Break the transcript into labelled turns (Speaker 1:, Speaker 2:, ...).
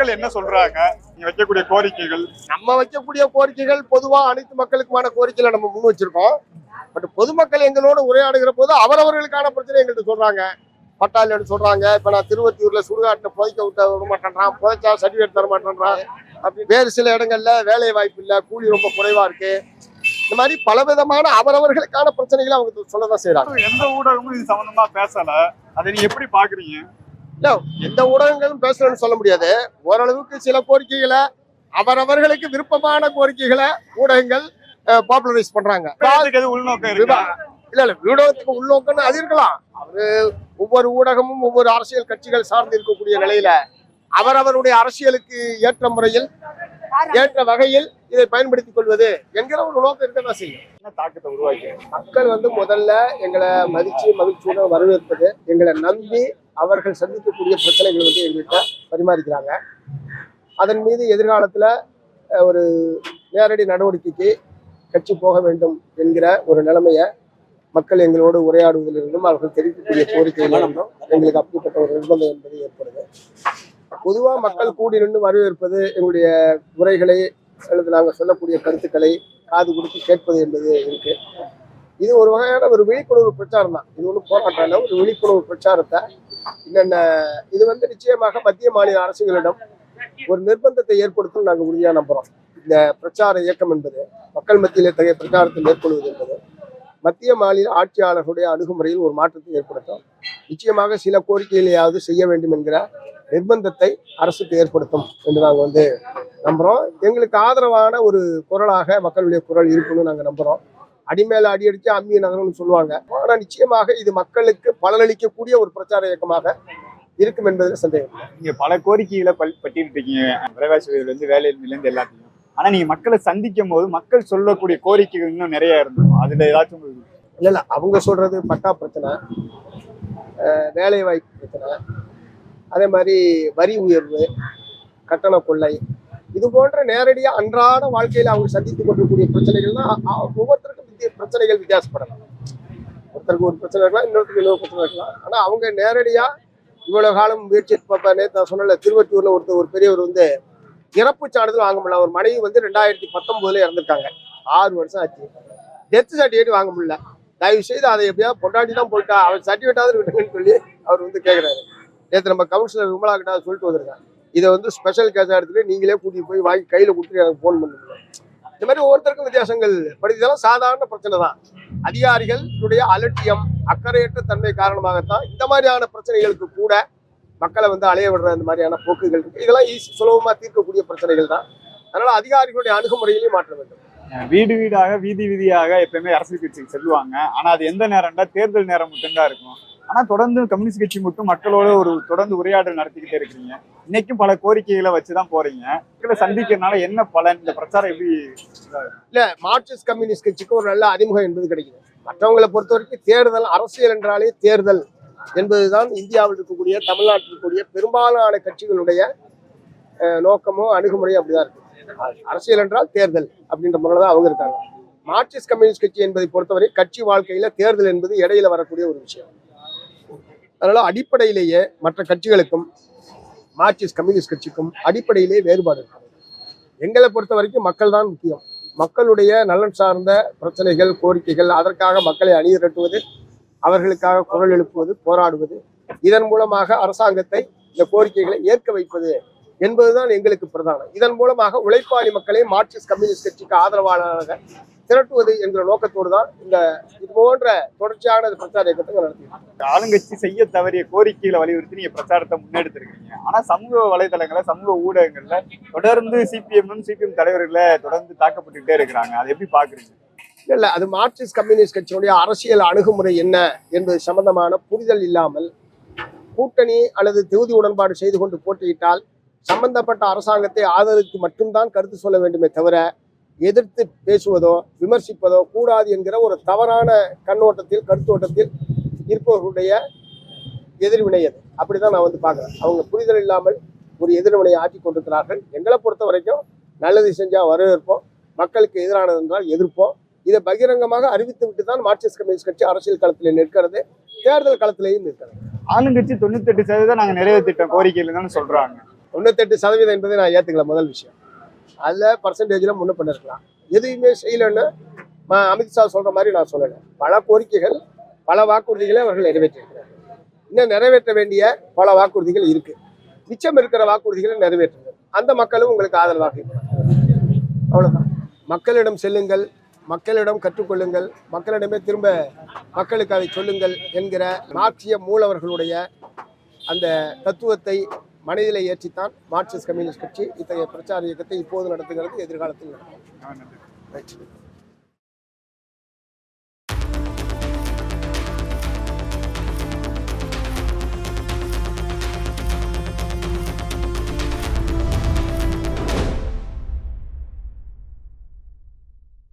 Speaker 1: மக்கள் என்ன சொல்றாங்க? நீங்க வைக்கக்கூடிய கோரிக்கைகள்.
Speaker 2: நம்ம வைக்கக்கூடிய கோரிக்கைகள் பொதுவா அனைத்து மக்களுக்குமான கோரிக்கைகளை நம்ம முன் வச்சிருக்கோம். பட் பொதுமக்கள் எங்களோட உரையாடுகிற போது அவரவர்களுக்கான பிரச்சனை எங்கள்கிட்ட சொல்றாங்க. பட்டாளின்னு சொல்றாங்க. இப்ப நான் திருவத்தியூர்ல சுடுகாட்டுல புதைக்க விட்ட விட மாட்டேன்றான் புதைச்சா சர்டிஃபிகேட் தர மாட்டேன்றான். அப்படி வேறு சில இடங்கள்ல வேலை வாய்ப்பு இல்ல கூலி ரொம்ப குறைவா இருக்கு. இந்த மாதிரி பலவிதமான அவரவர்களுக்கான பிரச்சனைகளை அவங்க சொல்லதான் செய்றாங்க.
Speaker 1: எந்த ஊடகமும் இது சம்பந்தமா பேசல. அதை நீங்க எப்படி பாக்குறீங்க?
Speaker 2: இல்ல எந்த ஊடகங்களும் பேசலன்னு சொல்ல முடியாது. ஓரளவுக்கு சில கோரிக்கைகளை அவரவர்களுக்கு விருப்பமான கோரிக்கைகளை ஊடகங்கள் பாப்புலரைஸ் பண்றாங்க. இல்ல இல்ல ஊடகத்துக்கு உள்நோக்கம்னு அது இருக்கலாம். அது ஒவ்வொரு ஊடகமும் ஒவ்வொரு அரசியல் கட்சிகள் சார்ந்து இருக்கக்கூடிய நிலையில அவரவருடைய அரசியலுக்கு ஏற்ற முறையில் ஏற்ற வகையில் இதை பயன்படுத்திக் கொள்வது என்கிற ஒரு நோக்கம் இருக்கதான் செய்யும்.
Speaker 1: தாக்கத்தை உருவாக்கி
Speaker 2: மக்கள் வந்து முதல்ல எங்களை மதிச்சு மகிழ்ச்சியுடன் வரவேற்பது எங்களை நம்பி அவர்கள் சந்திக்கக்கூடிய பிரச்சனைகள் வந்து எங்கள்கிட்ட பரிமாறிக்கிறாங்க. அதன் மீது எதிர்காலத்துல ஒரு நேரடி நடவடிக்கைக்கு கட்சி போக வேண்டும் என்கிற ஒரு நிலைமையை மக்கள் எங்களோடு உரையாடுவதிலிருந்தும் அவர்கள் தெரிவிக்கக்கூடிய கோரிக்கைகளிலிருந்தும் எங்களுக்கு அப்படிப்பட்ட ஒரு நிர்பந்தம் என்பது ஏற்படுது. பொதுவா மக்கள் கூடி நின்று வரவேற்பது எங்களுடைய உரைகளை அல்லது நாங்கள் சொல்லக்கூடிய கருத்துக்களை காது கொடுத்து கேட்பது என்பது இருக்கு. இது ஒரு வகையான ஒரு விழிப்புணர்வு பிரச்சாரம் தான். இது ஒன்றும் போராட்டம் இல்லை ஒரு விழிப்புணர்வு பிரச்சாரத்தை என்னென்ன இது வந்து நிச்சயமாக மத்திய மாநில அரசுகளிடம் ஒரு நிர்பந்தத்தை ஏற்படுத்தும் நாங்கள் உறுதியாக நம்புறோம். இந்த பிரச்சார இயக்கம் என்பது மக்கள் மத்தியில் இத்தகைய பிரச்சாரத்தை மேற்கொள்வது என்பது மத்திய மாநில ஆட்சியாளர்களுடைய அணுகுமுறையில் ஒரு மாற்றத்தை ஏற்படுத்தும். நிச்சயமாக சில கோரிக்கைகளையாவது செய்ய வேண்டும் என்கிற நிர்பந்தத்தை அரசுக்கு ஏற்படுத்தும் என்று நாங்கள் வந்து நம்புறோம். எங்களுக்கு ஆதரவான ஒரு குரலாக மக்களுடைய குரல் இருக்குன்னு நாங்கள் நம்புறோம். அடிமேல அடி அடிச்சு அம்மிய நகரம்னு சொல்லுவாங்க. ஆனா நிச்சயமாக இது மக்களுக்கு பலனளிக்கக்கூடிய ஒரு பிரச்சார இயக்கமாக இருக்கும் என்பதில் சந்தேகம்.
Speaker 1: நீங்க பல கோரிக்கைகளை பட்டியலிட்டு இருக்கீங்க. விலைவாசி உயர்வுல இருந்து வேலையில இருந்து எல்லாத்தையும். ஆனா நீங்க மக்களை சந்திக்கும் போது மக்கள் சொல்லக்கூடிய கோரிக்கைகள் இன்னும் நிறைய இருந்திருக்கும். அதுல ஏதாச்சும்
Speaker 2: இல்ல இல்ல. அவங்க சொல்றது பட்டா பிரச்சனை வேலை வாய்ப்பு பிரச்சனை அதே மாதிரி வரி உயர்வு கட்டண கொள்ளை இது போன்ற நேரடியா அன்றாட வாழ்க்கையில அவங்க சந்தித்துக் கொண்டிருக்கக்கூடிய பிரச்சனைகள்னா அ- ஒவ்வொருத்தருக்கும் வித்திய பிரச்சனைகள் வித்தியாசப்படலாம். ஒருத்தருக்கு ஒரு பிரச்சனை இருக்கலாம் இன்னொருத்தருக்கு இன்னொரு பிரச்சனை இருக்கலாம். ஆனால் அவங்க நேரடியா இவ்வளோ காலம் முயற்சி பார்ப்பா நேற்று நான் சொன்னல திருவட்டூர்ல ஒருத்தர் ஒரு பெரியவர் வந்து இறப்பு சான்றிதழ் வாங்க முடியல. ஒரு மனைவி வந்து ரெண்டாயிரத்தி பத்தொம்போதுல இறந்துருக்காங்க. ஆறு வருஷம் ஆச்சு. டெத் சர்டிஃபிகேட் வாங்க முடியல. தயவு செய்து அதை எப்படியாவது பொண்டாட்டி தான் போயிட்டா அவர் சர்டிஃபிகேட்டாவது விட்டுங்கன்னு சொல்லி அவர் வந்து கேட்குறாரு நேற்று நம்ம கவுன்சிலர் விமலா கிட்ட சொல்லிட்டு வந்திருக்காங்க. இதை வந்து ஸ்பெஷல் கேஸாக எடுத்துகிட்டு நீங்களே கூட்டிகிட்டு போய் வாங்கி கையில் கொடுத்துட்டு எனக்கு ஃபோன் பண்ணுங்க. இந்த மாதிரி ஒவ்வொருத்தருக்கும் வித்தியாசங்கள். பட் இதெல்லாம் சாதாரண பிரச்சனை தான். அதிகாரிகளுடைய அலட்சியம் அக்கறையற்ற தன்மை காரணமாகத்தான் இந்த மாதிரியான பிரச்சனைகளுக்கு கூட மக்களை வந்து அலைய விடுற இந்த மாதிரியான போக்குகள் இருக்கு. இதெல்லாம் ஈஸி சுலபமா தீர்க்கக்கூடிய பிரச்சனைகள் தான். அதனால அதிகாரிகளுடைய அணுகுமுறையிலையும் மாற்ற வேண்டும்.
Speaker 1: வீடு வீடாக வீதி வீதியாக எப்பயுமே அரசியல் கட்சிக்கு செல்லுவாங்க. ஆனா அது எந்த நேரம்னா தேர்தல் நேரம் மட்டும்தான் இருக்கும். ஆனா தொடர்ந்து கம்யூனிஸ்ட் கட்சி மட்டும் மக்களோட ஒரு தொடர்ந்து உரையாடல் நடத்திக்கிட்டே இருக்கிறீங்க. இன்னைக்கும் பல கோரிக்கைகளை வச்சுதான் போறீங்க. மக்களை சந்திக்கிறதுனால என்ன பலன்? இந்த பிரச்சாரம் எப்படி
Speaker 2: இல்ல மார்க்சிஸ்ட் கம்யூனிஸ்ட் கட்சிக்கு ஒரு நல்ல அறிமுகம் என்பது கிடைக்கும் மற்றவங்களை பொறுத்த வரைக்கும் தேர்தல் அரசியல் என்றாலே தேர்தல் என்பதுதான் இந்தியாவில் இருக்கக்கூடிய தமிழ்நாட்டில் இருக்கக்கூடிய பெரும்பாலான கட்சிகளுடைய அஹ், நோக்கமும் அணுகுமுறையும் அப்படிதான் இருக்கு. அரசியல் என்றால் தேர்தல் அப்படின்ற முறையில் தான் அவங்க இருக்காங்க. மார்க்சிஸ்ட் கம்யூனிஸ்ட் கட்சி என்பதை பொறுத்தவரை கட்சி வாழ்க்கையில தேர்தல் என்பது இடையில வரக்கூடிய ஒரு விஷயம். அதனால அடிப்படையிலேயே மற்ற கட்சிகளுக்கும் மார்க்சிஸ்ட் கம்யூனிஸ்ட் கட்சிக்கும் அடிப்படையிலேயே வேறுபாடு இருக்கு. எங்களை பொறுத்த வரைக்கும் மக்கள் தான் முக்கியம். மக்களுடைய நலன் சார்ந்த பிரச்சனைகள் கோரிக்கைகள் அதற்காக மக்களை அணிதிரட்டுவது அவர்களுக்காக குரல் எழுப்புவது போராடுவது இதன் மூலமாக அரசாங்கத்தை இந்த கோரிக்கைகளை ஏற்க வைப்பது என்பதுதான் எங்களுக்கு பிரதானம். இதன் மூலமாக உழைப்பாளி மக்களை மார்க்சிஸ்ட் கம்யூனிஸ்ட் கட்சிக்கு ஆதரவாளராக திரட்டுவது என்கிற நோக்கத்தோடு தான் இந்த இது போன்ற தொடர்ச்சியான பிரச்சார இயக்கத்தை நடத்தி
Speaker 1: ஆளுங்கட்சி செய்ய தவறிய கோரிக்கைகளை வலியுறுத்தி நீங்க பிரச்சாரத்தை முன்னெடுத்திருக்கீங்க. ஆனா சமூக வலைதளங்கள்ல சமூக ஊடகங்கள்ல தொடர்ந்து சிபிஎம் சிபிஎம் தலைவர்களை தொடர்ந்து தாக்கப்பட்டுட்டே இருக்கிறாங்க. அதை எப்படி பாக்குறீங்க?
Speaker 2: இல்ல இல்ல. அது மார்க்சிஸ்ட் கம்யூனிஸ்ட் கட்சியினுடைய அரசியல் அணுகுமுறை என்ன என்பது சம்பந்தமான புரிதல் இல்லாமல் கூட்டணி அல்லது தொகுதி உடன்பாடு செய்து கொண்டு போட்டியிட்டால் சம்பந்தப்பட்ட அரசாங்கத்தை ஆதரித்து மட்டும்தான் கருத்து சொல்ல வேண்டுமே தவிர எதிர்த்து பேசுவதோ விமர்சிப்பதோ கூடாது என்கிற ஒரு தவறான கண்ணோட்டத்தில் கருத்தோட்டத்தில் இருப்பவர்களுடைய எதிர்வினை அது. அப்படிதான் நான் வந்து பார்க்குறேன். அவங்க புரிதல் இல்லாமல் ஒரு எதிர்வினையை ஆட்டி கொண்டிருக்கிறார்கள். எங்களை பொறுத்த வரைக்கும் நல்லது செஞ்சால் வரவேற்போம். மக்களுக்கு எதிரானது என்றால் எதிர்ப்போம். இதை பகிரங்கமாக அறிவித்து விட்டு தான் மார்க்சிஸ்ட் கம்யூனிஸ்ட் கட்சி அரசியல் களத்தில் நிற்கிறது. தேர்தல் களத்திலேயும் நிற்கிறது.
Speaker 1: ஆளுங்கட்சி தொண்ணூத்தெட்டு சதவீதம் நாங்கள் நிறைவேற்றிட்டோம். கோரிக்கைகள் சொல்றாங்க.
Speaker 2: தொண்ணூத்தெட்டு சதவீதம் என்பதை நான் ஏற்றுக்கல முதல் விஷயம். அதில் பர்சன்டேஜில் முன்ன பண்ணிருக்கலாம். எதுவுமே செய்யலைன்னு அமித்ஷா சொல்கிற மாதிரி நான் சொல்லலை. பல கோரிக்கைகள் பல வாக்குறுதிகளை அவர்கள் நிறைவேற்றியிருக்கிறார்கள் இன்னும் நிறைவேற்ற வேண்டிய பல வாக்குறுதிகள் இருக்குது மிச்சம் இருக்கிற வாக்குறுதிகளை நிறைவேற்றுங்கள். அந்த மக்களும் உங்களுக்கு ஆதரவாக அவ்வளோதான் மக்களிடம் செல்லுங்கள் மக்களிடம் கற்றுக்கொள்ளுங்கள் மக்களிடமே திரும்ப மக்களுக்கு அதை சொல்லுங்கள் என்கிற மார்க்சிய மூலவர்களுடைய அந்த தத்துவத்தை மனதிலே ஏற்றித்தான் மார்க்சிஸ்ட் கம்யூனிஸ்ட் கட்சி இத்தகைய பிரச்சார இயக்கத்தை இப்போது நடத்துகிறது எதிர்காலத்தில். Right.